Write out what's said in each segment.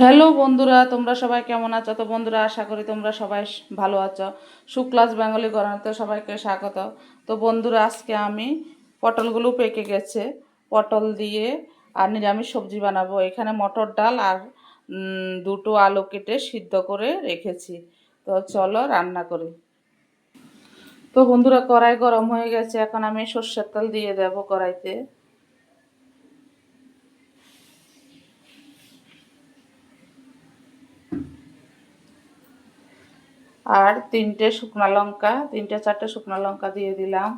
Hello বন্ধুরা, তোমরা সবাই কেমন আছো? তো বন্ধুরা, আশা করি তোমরা সবাই ভালো আছো। শুক্লাস বেঙ্গলি গড়ানোতে সবাইকে স্বাগত। তো বন্ধুরা, আজকে আমি পটলগুলো পেকে গেছে। পটল দিয়ে আর নিরামিষ সবজি বানাবো। এখানে মটর ডাল আর দুটো আলু কেটে সিদ্ধ করে রেখেছি। তো চলো রান্না করি। তো বন্ধুরা, কড়াই গরম হয়ে গেছে। এখন আমি সর্ষের তেল দিয়ে দেব কড়াইতে। আর তিনটে শুকনো লঙ্কা, তিনটে চারটে শুকনো লঙ্কা দিয়ে দিলাম।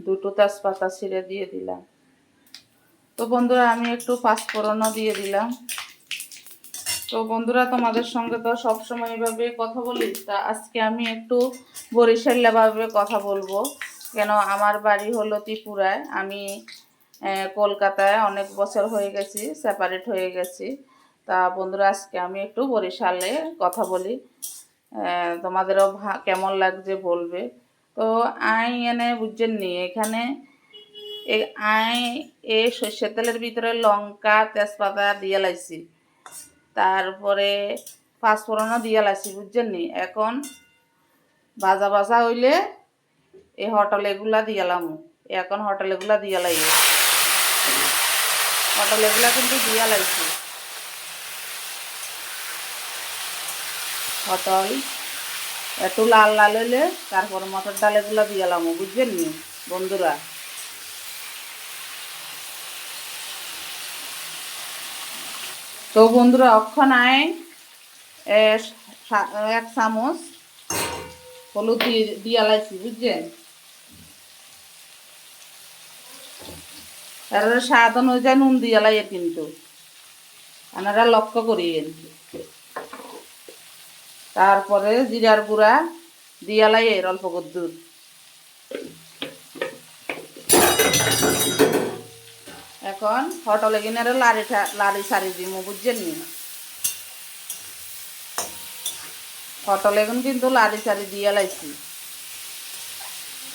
দুটো তেজপাতা ছিঁড়ে দিয়ে দিলাম। তো বন্ধুরা, আমি একটু পাঁচফোড়নও দিয়ে দিলাম। তো বন্ধুরা, তোমাদের সঙ্গে তো সবসময় এভাবে কথা বলি, তা আজকে আমি একটু বরিশাল্লাভাবে কথা বলব। কেন, আমার বাড়ি হলো ত্রিপুরায়। আমি কলকাতায় অনেক বছর হয়ে গেছি সেপারেট হয়ে গেছি। তা বন্ধুরা, আজকে আমি একটু বরিশালে কথা বলি। তোমাদেরও কেমন লাগছে বলবে। তো আই এনে বুঝছেন নি, এখানে আই এ সর্ষের তেলের ভিতরে লঙ্কা, তেজপাতা দিয়ে লাইছি। তারপরে পাঁচফোড়নও দিয়ে লাইছি, বুঝছেন নি? এখন ভাজা ভাজা হইলে এই হোটেল এগুলা দিয়ালাম এখন হোটেল এগুলা দিয়া লাগে হোটেল এগুলা কিন্তু দিয়া লাইছি। পটল একটু লাল লাল হইলে তারপর মটর ডাল দিয়ে দিয়ালাম বুঝবেন নি বন্ধুরা? তো বন্ধুরা অক্ষণ আয় এ, এক চামচ হলুদ দিয়ে দিয়া লাইছি বুঝছেন তারপরে স্বাদ অনুযায়ী নুন দিয়ে লাগে কিন্তু। আপনারা লক্ষ্য করিয়েন। তারপরে জিরার গুঁড়া দিয়া লাগে অল্প কদ্দুর এখন হটলে কিনে লাড়ি ঠা- লাড়ি সারি দিমু, বুঝছেন নি? হটলে এখন কিন্তু লাড়ি সারি দিয়ে লাইছি।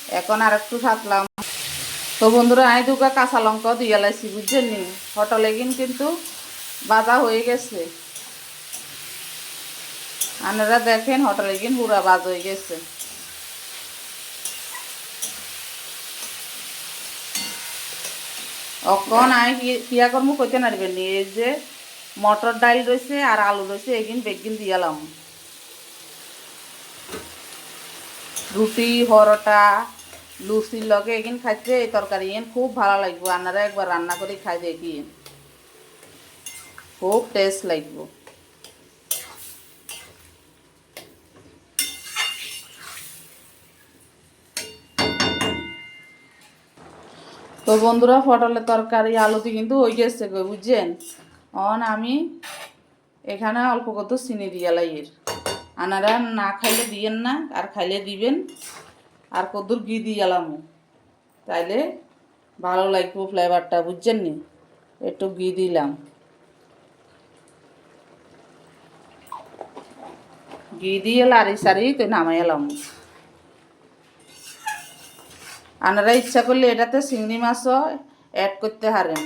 এখন আর একটু সাতলাম। তো বন্ধুরা আই দুকা কাঁচা লঙ্কাও দিয়ে লাইছি, বুঝছেন নি? হটলে কিন্তু বাজা হয়ে গেছে। আপনারা দেখেন হোটেলে গিয়ে পুরা বাজ হয়ে গেছে। অকন কি- কিয়া কর্ম করতে নারবেন নি। এই যে মটর ডাল রয়েছে আর আলু রয়েছে, এগিন বেগিন দিয়ালাম রুটি হরটা লুচির লগে এগিন খাইতে এই তরকারি এন খুব ভালো লাগবে। আপনারা একবার রান্না করে খাই দেখি। খুব টেস্ট লাগবে। তো বন্ধুরা, পটলের তরকারি আলুতে কিন্তু ওই গেছে গো, বুঝছেন? অন আমি এখানে অল্প কত চিনি দিয়া লাইয়ের আনারা না খাইলে দিয়েন না, আর খাইলে দিবেন। আর কদ্দুর ঘি দিয়ালাম তাইলে ভালো লাগবে ফ্লেভারটা বুঝছেন নি? একটু ঘি দিলাম। ঘি দিয়ে লারি সারি তো নামাই এলাম আপনারা ইচ্ছা করলে এটাতে চিংড়ি মাছও অ্যাড করতে পারেন।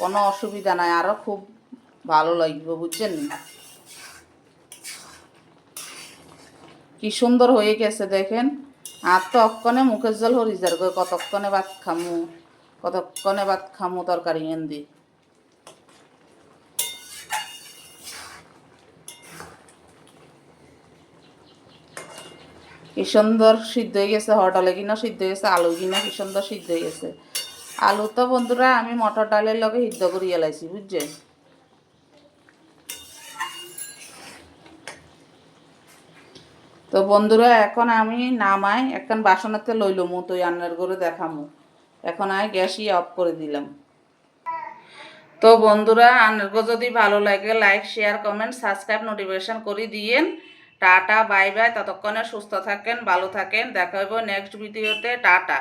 কোনো অসুবিধা নাই আরও খুব ভালো লাগবে, বুঝছেন? কি সুন্দর হয়ে গেছে, দেখেন। আর তো অক্ষণে মুখের জল হরিজার কতক্ষণে ভাত খামু, কতক্ষণে ভাত খামু তরকারি এন্দি। কি সুন্দর সিদ্ধ হয়ে গেছে, হটলে কিনা সিদ্ধ হয়ে গেছে, আলু কিনা কি সুন্দর সিদ্ধ হয়ে গেছে। আলু তো বন্ধুরা আমি মটর ডালের লগে সিদ্ধ করে এলাইছি বুঝছে তো বন্ধুরা, এখন আমি নামাই এখন বাসনেতে লইলমু তো রান্নার করে দেখামু। এখন আমি গ্যাসই অফ করে দিলাম। তো বন্ধুরা আনারগো যদি ভালো লাগে like share comment subscribe notification করে দিয়েন। টাটা বাই বাই ততক্ষণে সুস্থ থাকেন ভালো থাকেন দেখা হইব নেক্সট ভিডিওতে টাটা।